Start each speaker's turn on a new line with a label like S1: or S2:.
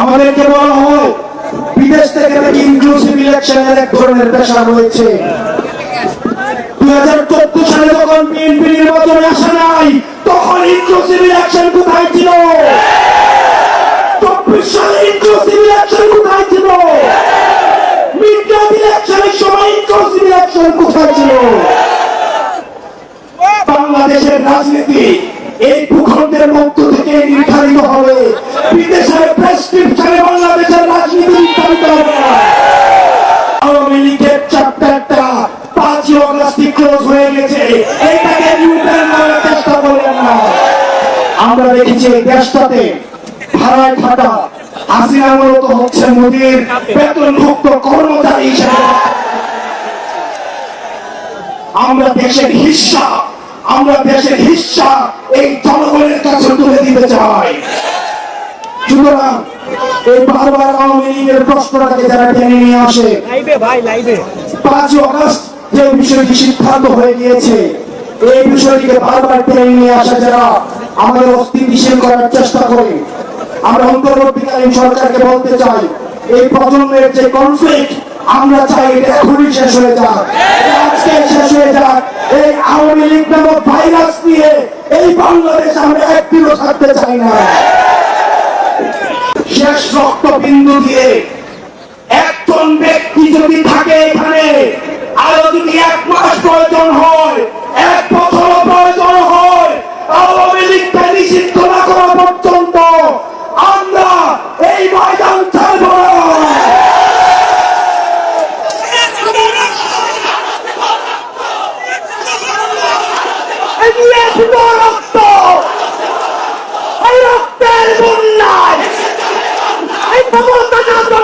S1: আমাদেরকে বলা হয়, বিদেশ থেকে নাকি ইনক্লুসিভ ইলেকশনের এক ধরনের পেশা রয়েছে। দুই হাজার চোদ্দ সালে যখন বিএনপি আসে নাই, তখন ইনক্লুসিভ ইলেকশন কোথায় ছিল? চব্বিশ সালে সময় ইনক্লুসিভ ইলেকশন কোথায় ছিল? বাংলাদেশের রাজনীতি এই ভূখণ্ডের মধ্য বিদেশের প্রেসক্রিপশনে বাংলাদেশের রাজনীতি। আওয়ামী লীগের চ্যাপ্টারটা পাঁচই অগস্ট ক্লোজ হয়ে গেছে। এইটাকে নিউট্রাল করার চেষ্টা করলেন না। আমরা দেখেছি এই দেশটাতে ভাড়ায় থাকা হাসিনা মূলত হচ্ছে মোদীর বেতনভুক্ত কর্মচারী হিসেবে। আমরা দেশের হিস্সা আমরা দেশের হিস্সা এই জনগণের কাছে তুলে দিতে চাই। সুতরাং এই বারবার আওয়ামী লীগের প্রশ্নটাকে যারা টেনে নিয়ে আসে পাঁচই অগস্ট যে বিষয়টি সিদ্ধান্ত হয়ে গিয়েছে এই বিষয়টিকে বারবার টেনে নিয়ে আসা যারা আমাদের অস্থিতিশীল করার চেষ্টা করে আমরা অন্তর্বর্তীকালীন সরকারকে বলতে চাই এই প্রজন্মের যে কনফ্লিক্ট আমরা চাই এটা এখনই শেষ হয়ে যাক। আজকে শেষ হয়ে যাক। এই আওয়ামী লীগ নামক ভাইরাস নিয়ে এই বাংলাদেশ আমরা একদিনও থাকতে চাই না। শেষ রক্তবিন্দু দিয়ে একজন ব্যক্তি যদি থাকে এখানে আরও যদি এক মাস প্রয়োজন হয় এক বছর প্রয়োজন হয় আওয়ামী লীগকে নিষিদ্ধ না করা পর্যন্ত আমরা এই ময়দান ছাড়ব না এই নিয়ে শুধু রক্ত এই